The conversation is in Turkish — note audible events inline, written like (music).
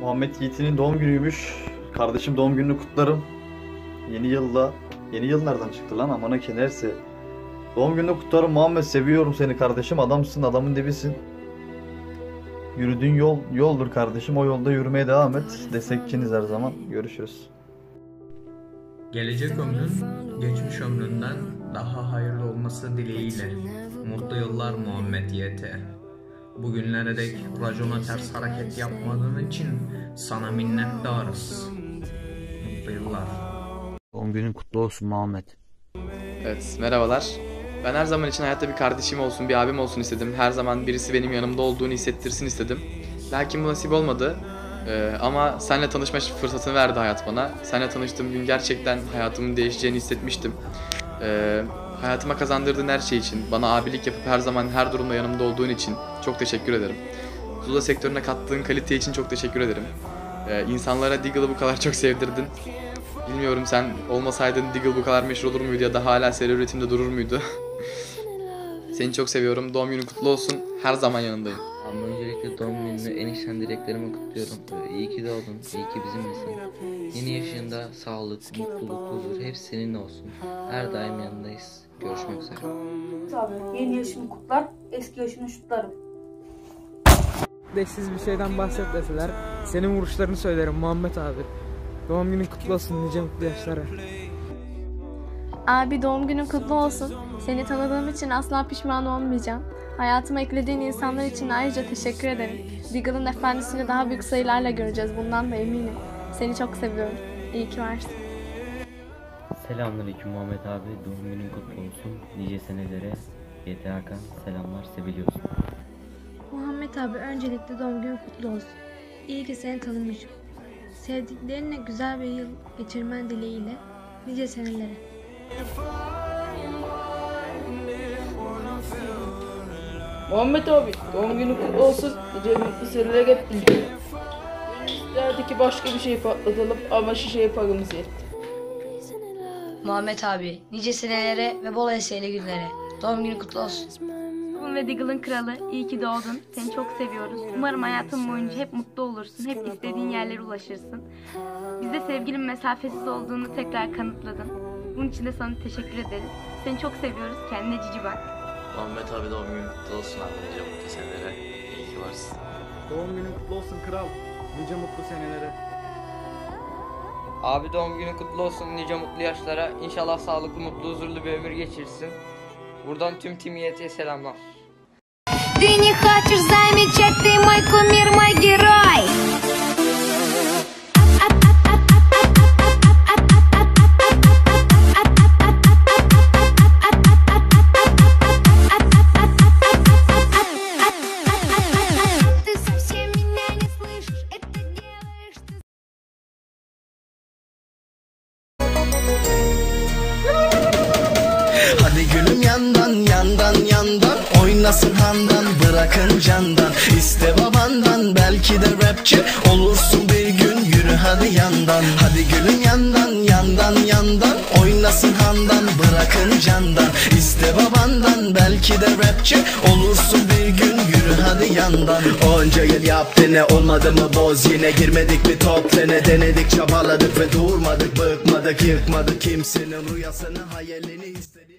Muhammed Yiğit'in doğum günüymüş. Kardeşim doğum gününü kutlarım. Yeni yılda. Yeni yıl nereden çıktı lan amına ki. Doğum gününü kutlarım Muhammed seviyorum seni kardeşim. Adamsın adamın dibisin. Yürüdüğün yol yoldur kardeşim. O yolda yürümeye devam et. Destekçiniz her zaman. Görüşürüz. Gelecek ömrün geçmiş ömründen daha hayırlı olması dileğiyle. Mutlu yıllar Muhammed YT. Bugünlere dek racona ters hareket yapmadığın için sana minnettarız. Mutlu yıllar. Doğum günün kutlu olsun Muhammed. Evet, merhabalar. Ben her zaman için hayatta bir kardeşim olsun, bir abim olsun istedim. Her zaman birisi benim yanımda olduğunu hissettirsin istedim. Lakin bu nasip olmadı. Ee, ama seninle tanışma fırsatını verdi hayat bana. Seninle tanıştığım gün gerçekten hayatımın değişeceğini hissetmiştim. Ee, hayatıma kazandırdığın her şey için, bana abilik yapıp her zaman her durumda yanımda olduğun için çok teşekkür ederim. Zula sektörüne kattığın kalite için çok teşekkür ederim. Ee, insanlara Deagle'ı bu kadar çok sevdirdin. Bilmiyorum sen olmasaydın Deagle bu kadar meşhur olur muydu ya da hala seri üretimde durur muydu? (laughs) Seni çok seviyorum. Doğum günün kutlu olsun. Her zaman yanındayım. Ama öncelikle doğum gününü en içten dileklerimi kutluyorum. Ee, İyi ki doğdun, iyi ki bizimlesin. Yeni yaşında sağlık, mutluluk, huzur hepsi seninle olsun. Her daim yanındayız. Görüşmek üzere. Abi yeni yaşımı kutlar, eski yaşını şutlarım. Deksiz bir şeyden bahset deseler senin vuruşlarını söylerim Muhammed abi. Doğum günün kutlu olsun nice mutlu yaşlara. Abi doğum günün kutlu olsun. Seni tanıdığım için asla pişman olmayacağım. Hayatıma eklediğin insanlar için ayrıca teşekkür ederim. Deagle'ın efendisini daha büyük sayılarla göreceğiz. Bundan da eminim. Seni çok seviyorum. İyi ki varsın. Selamünaleyküm Muhammed abi. Doğum günün kutlu olsun. Nice senelere. Hakan selamlar seviliyorsun. Muhammed abi öncelikle doğum günün kutlu olsun. İyi ki seni tanımışım. Sevdiklerinle güzel bir yıl geçirmen dileğiyle nice senelere. Muhammed abi doğum günü kutlu olsun. Nice mutlu seneler hep. İsterdi ki başka bir şey patlatalım ama şişeye paramız yetti. Muhammed abi nice senelere ve bol eseyle günlere. Doğum günü kutlu olsun. Bugün ve Deagle'ın kralı. İyi ki doğdun. Seni çok seviyoruz. Umarım hayatın boyunca hep mutlu olursun. Hep istediğin yerlere ulaşırsın. Bize sevginin mesafesiz olduğunu tekrar kanıtladın. Bunun için de sana teşekkür ederiz. Seni çok seviyoruz. Kendine cici bak. Muhammed abi doğum günün kutlu olsun abi. Nice mutlu senelere. İyi ki varsın. Doğum günün kutlu olsun kral. Nice mutlu senelere. Abi doğum günün kutlu olsun nice mutlu yaşlara. İnşallah sağlıklı, mutlu, huzurlu bir ömür geçirsin. Buradan tüm Team YT'ye selamlar. Ты не хочешь замечать, ты мой кумир, мой герой Yandan yandan yandan. Oynasın handan bırakın candan. İste babandan belki de rapçi Olursun bir gün. Yürü hadi yandan Hadi gülüm yandan yandan yandan. Oynasın handan bırakın candan. İste babandan belki de rapçi Olursun bir gün. Yürü hadi yandan. Onca yıl yaptı ne olmadı mı boz? Yine girmedik bir top ne denedik? Çabaladık ve durmadık Bıkmadık yıkmadık. Kimsenin rüyasını hayalini istedik